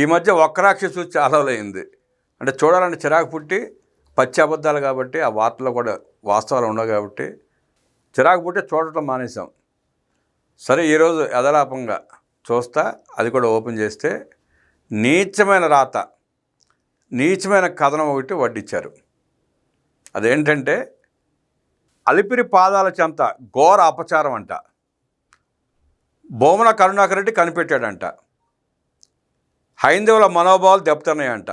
ఈ మధ్య వక్రాక్ష చూసి చాలా అంటే చూడాలంటే చిరాకు పుట్టి పచ్చి అబద్ధాలు కాబట్టి ఆ వార్తలో కూడా వాస్తవాలు ఉండవు కాబట్టి చిరాకు పుట్టి చూడటం మానేసాం సరే ఈరోజు యథలాపంగా చూస్తా అది కూడా ఓపెన్ చేస్తే నీచమైన రాత నీచమైన కథనం ఒకటి వడ్డించారు అదేంటంటే అలిపిరి పాదాల చెంత ఘోర అపచారం అంట. బోమన కరుణాకర్ రెడ్డి కనిపెట్టాడంట. హైందవుల మనోభావాలు దెబ్బతున్నాయంట.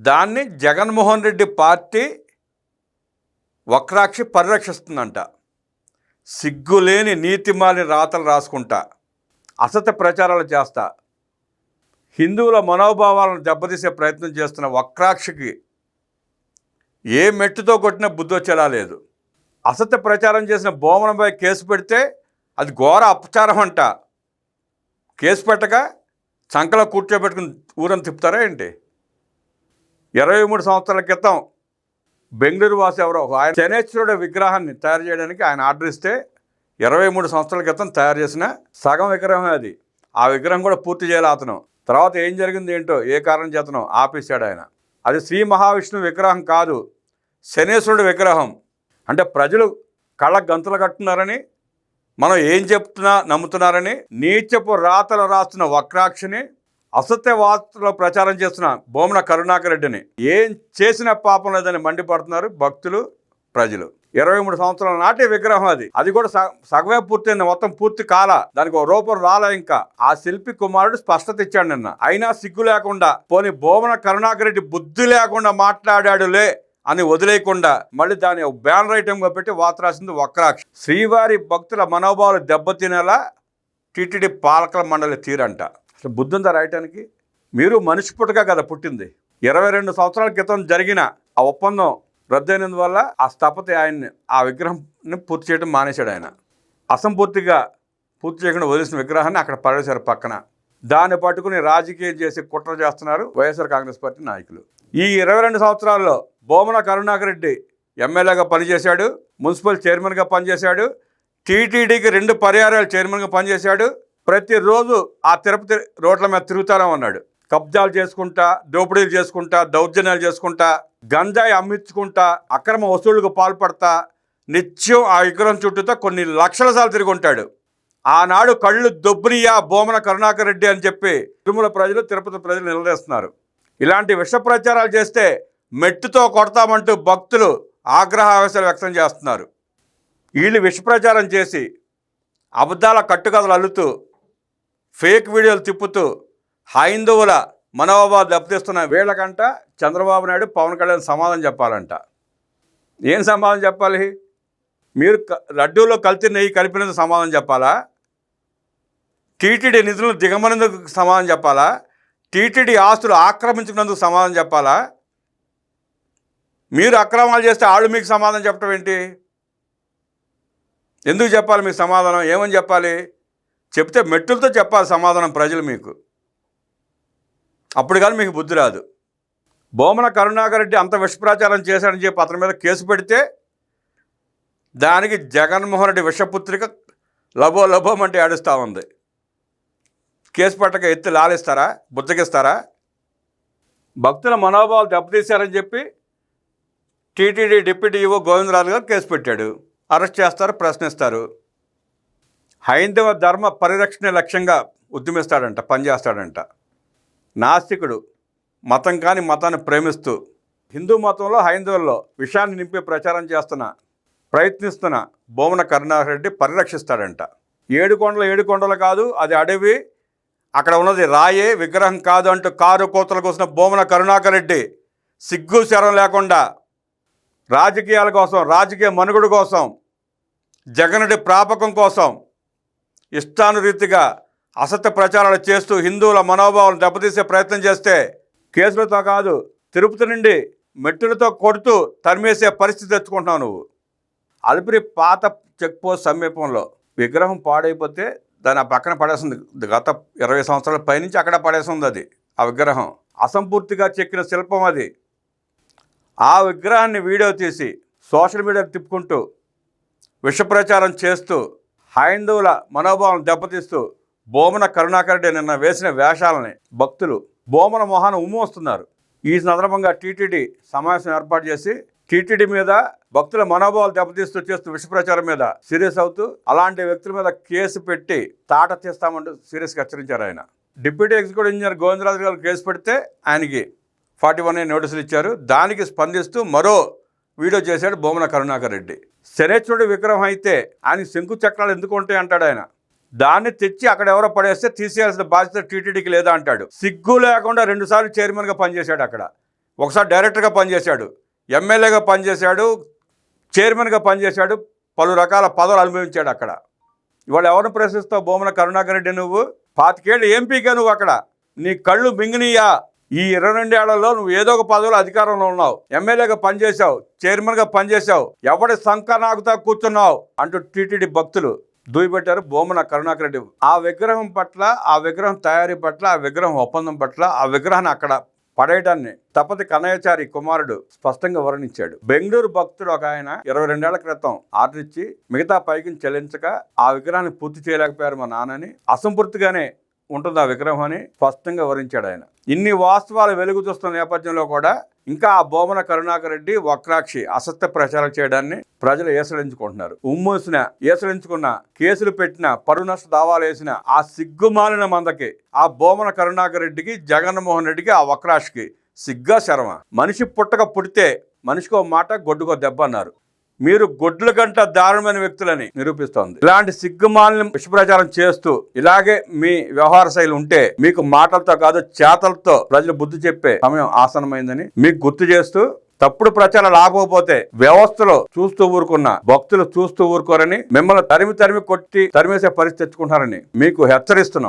దాన్ని జగన్మోహన్ రెడ్డి పార్టీ వక్రాక్షి పరిరక్షిస్తుందంట. సిగ్గులేని నీతిమాలి రాతలు రాసుకుంటా. అసత్య ప్రచారాలు చేస్తా. హిందువుల మనోభావాలను దెబ్బతీసే ప్రయత్నం చేస్తున్న వక్రాక్షికి ఏ మెట్టుతో కొట్టినా బుద్ధి వచ్చేలా లేదు. అసత్య ప్రచారం చేసిన బోమనంపై కేసు పెడితే అది ఘోర అపచారం అంట కేసు పెట్టగా చంకలో కూర్చోబెట్టుకుని ఊరని తిప్పుతారా ఏంటి? ఇరవై మూడు సంవత్సరాల క్రితం బెంగళూరు వాసి ఎవరో ఆయన శనేశ్వరుడు విగ్రహాన్ని తయారు చేయడానికి ఆయన ఆర్డర్ ఇస్తే ఇరవై మూడు సంవత్సరాల క్రితం తయారు చేసిన సగం విగ్రహం అది. ఆ విగ్రహం కూడా పూర్తి చేయాలి అతను. తర్వాత ఏం జరిగింది ఏంటో ఏ కారణం చేతనో ఆపేశాడు ఆయన. అది శ్రీ మహావిష్ణువు విగ్రహం కాదు శనేశ్వరుడు విగ్రహం. అంటే ప్రజలు కళ్ళ గంతులు కట్టున్నారని మనం ఏం చెప్తున్నా నమ్ముతున్నారని నీచపు రాతలు రాస్తున్న వక్రాక్షిని అసత్య వార్తలు ప్రచారం చేస్తున్న బోమన కరుణాకర్ రెడ్డిని ఏం చేసిన పాపం లేదని మండిపడుతున్నారు భక్తులు ప్రజలు. ఇరవై మూడు సంవత్సరాల నాటి విగ్రహం అది. అది కూడా సగ- సగవే పూర్తయింది. మొత్తం పూర్తి కాల. దానికి ఒక రూపం రాలే ఇంకా. ఆ శిల్పి కుమారుడు స్పష్టత ఇచ్చాడు నిన్న. అయినా సిగ్గు లేకుండా పోని బోమన కరుణాకర్ రెడ్డి బుద్ధి లేకుండా మాట్లాడాడులే. అని వదిలేయకుండా మళ్ళీ దాని ఒక బ్యానర్ ఐటెంగా పెట్టి వాత రాసింది వక్రాక్ష. శ్రీవారి భక్తుల మనోభావాలు దెబ్బతినేలా టీటీడీ పాలకల మండలి తీరంట. అసలు బుద్ధి రాయటానికి? మీరు మనిషి పుట్టగా కదా పుట్టింది. ఇరవై రెండు సంవత్సరాల క్రితం జరిగిన ఆ ఒప్పందం రద్దయినందువల్ల ఆ స్థపతి ఆయన్ని ఆ విగ్రహంని పూర్తి చేయడం మానేశాడు ఆయన. అసంపూర్తిగా పూర్తి చేయకుండా వదిలేసిన విగ్రహాన్ని అక్కడ పడేశారు పక్కన. దాన్ని పట్టుకుని రాజకీయం చేసి కుట్ర చేస్తున్నారు వైఎస్ఆర్ కాంగ్రెస్ పార్టీ నాయకులు. ఈ ఇరవై రెండు సంవత్సరాల్లో బోమన కరుణాకర్ రెడ్డి ఎమ్మెల్యేగా పనిచేశాడు మున్సిపల్ చైర్మన్గా పనిచేశాడు టీటీడీకి రెండు పర్యాయాలు చైర్మన్గా పనిచేశాడు ప్రతిరోజు ఆ తిరుపతి రోడ్ల మీద తిరుగుతానే ఉన్నాడు. కబ్జాలు చేసుకుంటా దోపిడీలు చేసుకుంటా దౌర్జన్యాలు చేసుకుంటా గంజాయి అమ్మించుకుంటా అక్రమ వసూళ్ళకు పాల్పడతా నిత్యం ఆ విగ్రహం చుట్టూతో కొన్ని లక్షల సార్లు తిరిగి ఉంటాడు. ఆనాడు కళ్ళు దొబ్బునియా బోమన కరుణాకర్ రెడ్డి అని చెప్పి తిరుమల ప్రజలు తిరుపతి ప్రజలు నిలదీస్తున్నారు. ఇలాంటి విష ప్రచారాలు చేస్తే మెట్టుతో కొడతామంటూ భక్తులు ఆగ్రహావేశాలు వ్యక్తం చేస్తున్నారు. వీళ్ళు విష ప్రచారం చేసి అబద్ధాల కట్టుకథలు అల్లుతూ ఫేక్ వీడియోలు తిప్పుతూ హైందవుల మనోభావాలు దెబ్బతీస్తున్న వీళ్ళకంట చంద్రబాబు నాయుడు పవన్ కళ్యాణ్ సమాధానం చెప్పాలంట. ఏం సమాధానం చెప్పాలి? మీరు క- లడ్డూలో కల్తీ నెయ్యి కలిపినందుకు సమాధానం చెప్పాలా? టీటీడీ నిధులను దిగమనేందుకు సమాధానం చెప్పాలా? టీటీడీ ఆస్తులు ఆక్రమించినందుకు సమాధానం చెప్పాలా? మీరు అక్రమాలు చేస్తే వాళ్ళు మీకు సమాధానం చెప్పడం ఏంటి? ఎందుకు చెప్పాలి మీకు సమాధానం? ఏమని చెప్పాలి? చెప్తే మెట్టులతో చెప్పాలి సమాధానం ప్రజలు మీకు. అప్పుడు కానీ మీకు బుద్ధి రాదు. బోమన కరుణాకర్ రెడ్డి అంత విషప్రచారం చేశాడని చెప్పి అతని మీద కేసు పెడితే దానికి జగన్మోహన్ రెడ్డి విషపుత్రిక లబో లబోం అంటే ఏడుస్తూ ఉంది. కేసు పట్టక ఎత్తి లాలిస్తారా? బుజ్జగిస్తారా? భక్తుల మనోభావాలు దెబ్బతీశారని చెప్పి టీటీడీ డిప్యూటీ ఈవో గోవిందరాజు గారు కేసు పెట్టాడు. అరెస్ట్ చేస్తారు ప్రశ్నిస్తారు. హైందవ ధర్మ పరిరక్షణ లక్ష్యంగా ఉద్యమిస్తాడంట పనిచేస్తాడంట. నాస్తికుడు మతం కాని మతాన్ని ప్రేమిస్తూ హిందూ మతంలో హైందవుల్లో విషయాన్ని నింపే ప్రచారం చేస్తున్న ప్రయత్నిస్తున్న బోమన కరుణాకర్ రెడ్డి పరిరక్షిస్తాడంట. ఏడు కొండలు ఏడు కొండలు కాదు అది అడవి అక్కడ ఉన్నది రాయే విగ్రహం కాదు అంటూ కారు కోతలు కోసిన బోమన కరుణాకర్ రెడ్డి. సిగ్గు శరం లేకుండా రాజకీయాల కోసం రాజకీయ మనుగుడు కోసం జగనుడి ప్రాపకం కోసం ఇష్టానురీతిగా అసత్య ప్రచారాలు చేస్తూ హిందువుల మనోభావాలు దెబ్బతీసే ప్రయత్నం చేస్తే కేసులతో కాదు తిరుపతి నుండి మెట్టులతో కొడుతూ తరిమేసే పరిస్థితి తెచ్చుకుంటున్నావు నువ్వు. అలిపిరి పాత చెక్ పోస్ట్ సమీపంలో విగ్రహం పాడైపోతే దాన్ని ఆ పక్కన పడేసింది గత ఇరవై సంవత్సరాల పైనుంచి అక్కడ పడేస్తుంది అది ఆ విగ్రహం. అసంపూర్తిగా చెక్కిన శిల్పం అది. ఆ విగ్రహాన్ని వీడియో తీసి సోషల్ మీడియా తిప్పుకుంటూ విషప్రచారం చేస్తూ హైందవుల మనోభావం దెబ్బతీస్తూ బోమన కరుణాకరెడ్డి నిన్న వేసిన వేషాలని భక్తులు బోమన మొహాన ఉమ్మోస్తున్నారు ఈ సందర్భంగా టీటీడీ సమావేశం ఏర్పాటు చేసి టీటీడీ మీద భక్తుల మనోభావాలు దెబ్బతీస్తూ చేస్తూ విష ప్రచారం మీద సీరియస్ అవుతూ అలాంటి వ్యక్తుల మీద కేసు పెట్టి తాట తీస్తామంటూ సీరియస్గా హెచ్చరించారు ఆయన. డిప్యూటీ ఎగ్జిక్యూటివ్ ఇంజనీర్ గోవిందరాజు గారు కేసు పెడితే ఆయనకి ఫార్టీ వన్ నోటీసులు ఇచ్చారు. దానికి స్పందిస్తూ మరో వీడియో చేశాడు బొమ్మన కరుణాకర్ రెడ్డి. శనేశ్వరుడు విగ్రహం అయితే ఆయన శంకు చక్రాలు ఎందుకు ఉంటాయి అంటాడు ఆయన. దాన్ని తెచ్చి అక్కడ ఎవరో పడేస్తే తీసేయాల్సిన బాధ్యత టీటీడీకి లేదా అంటాడు. సిగ్గు లేకుండా రెండుసార్లు చైర్మన్గా పనిచేశాడు అక్కడ. ఒకసారి డైరెక్టర్గా పనిచేశాడు. ఎమ్మెల్యేగా పనిచేశాడు చైర్మన్గా పనిచేశాడు పలు రకాల పదవులు అనుభవించాడు అక్కడ. ఇవాళ ఎవరిని ప్రశ్నిస్తావు? బోమన కరుణాకర్ రెడ్డి నువ్వు? పాతికేళ్ళు ఎంపీగా నువ్వు అక్కడ. నీ కళ్ళు మింగినీయా? ఈ ఇరవై రెండేళ్ళలో నువ్వు ఏదో ఒక పదవిలో అధికారంలో ఉన్నావు. ఎమ్మెల్యేగా పనిచేశావు చైర్మన్గా పనిచేశావు. ఎవడి సంఖ నాకుతా కూర్చున్నావు? అంటూ టీటీడీ భక్తులు దూయిపెట్టారు బోమన కరుణాకర్ రెడ్డి. ఆ విగ్రహం పట్ల ఆ విగ్రహం తయారీ పట్ల ఆ విగ్రహం ఒప్పందం పట్ల ఆ విగ్రహాన్ని అక్కడ పడేయడాన్ని తపతి కన్నయ్యచారి కుమారుడు స్పష్టంగా వర్ణించాడు బెంగళూరు భక్తుడు ఒక ఆయన ఇరవై రెండేళ్ళ క్రితం ఆర్డర్ ఇచ్చి మిగతా పైకి చెల్లించక ఆ విగ్రహాన్ని పూర్తి చేయలేకపోయారు మా నాన్నని. అసంపూర్తిగానే ఉంటుంది ఆ విగ్రహం అని స్పష్టంగా వివరించాడు ఆయన. ఇన్ని వాస్తవాలు వెలుగు చూస్తున్న నేపథ్యంలో కూడా ఇంకా ఆ బోమన కరుణాకర్ రెడ్డి వక్రాక్షి అసత్య ప్రచారం చేయడాన్ని ప్రజలు ఏసడించుకుంటున్నారు. ఉమ్మూసిన ఏసడించుకున్న కేసులు పెట్టిన పరువు నష్ట దావాలు వేసిన ఆ సిగ్గుమాలిన మందకి ఆ బోమన కరుణాకర్ రెడ్డికి జగన్మోహన్ రెడ్డికి ఆ వక్రాక్షికి సిగ్గా శర్మ. మనిషి పుట్టక పుడితే మనిషికో మాట గొడ్డుకో దెబ్బ అన్నారు. మీరు గొడ్ల గంట దారుణమైన వ్యక్తులని నిరూపిస్తోంది. ఇలాంటి సిగ్గుమాలని విషప్రచారం చేస్తూ ఇలాగే మీ వ్యవహార శైలి ఉంటే మీకు మాటలతో కాదు చేతలతో ప్రజలు బుద్ధి చెప్పే సమయం ఆసనమైందని మీకు గుర్తు చేస్తూ తప్పుడు ప్రచారం లాగకపోతే వ్యవస్థలో చూస్తూ ఊరుకున్న భక్తులు చూస్తూ ఊరుకోరని మిమ్మల్ని తరిమి తరిమి కొట్టి తరిమేసే పరిస్థితి తెచ్చుకుంటారని మీకు హెచ్చరిస్తున్నాం.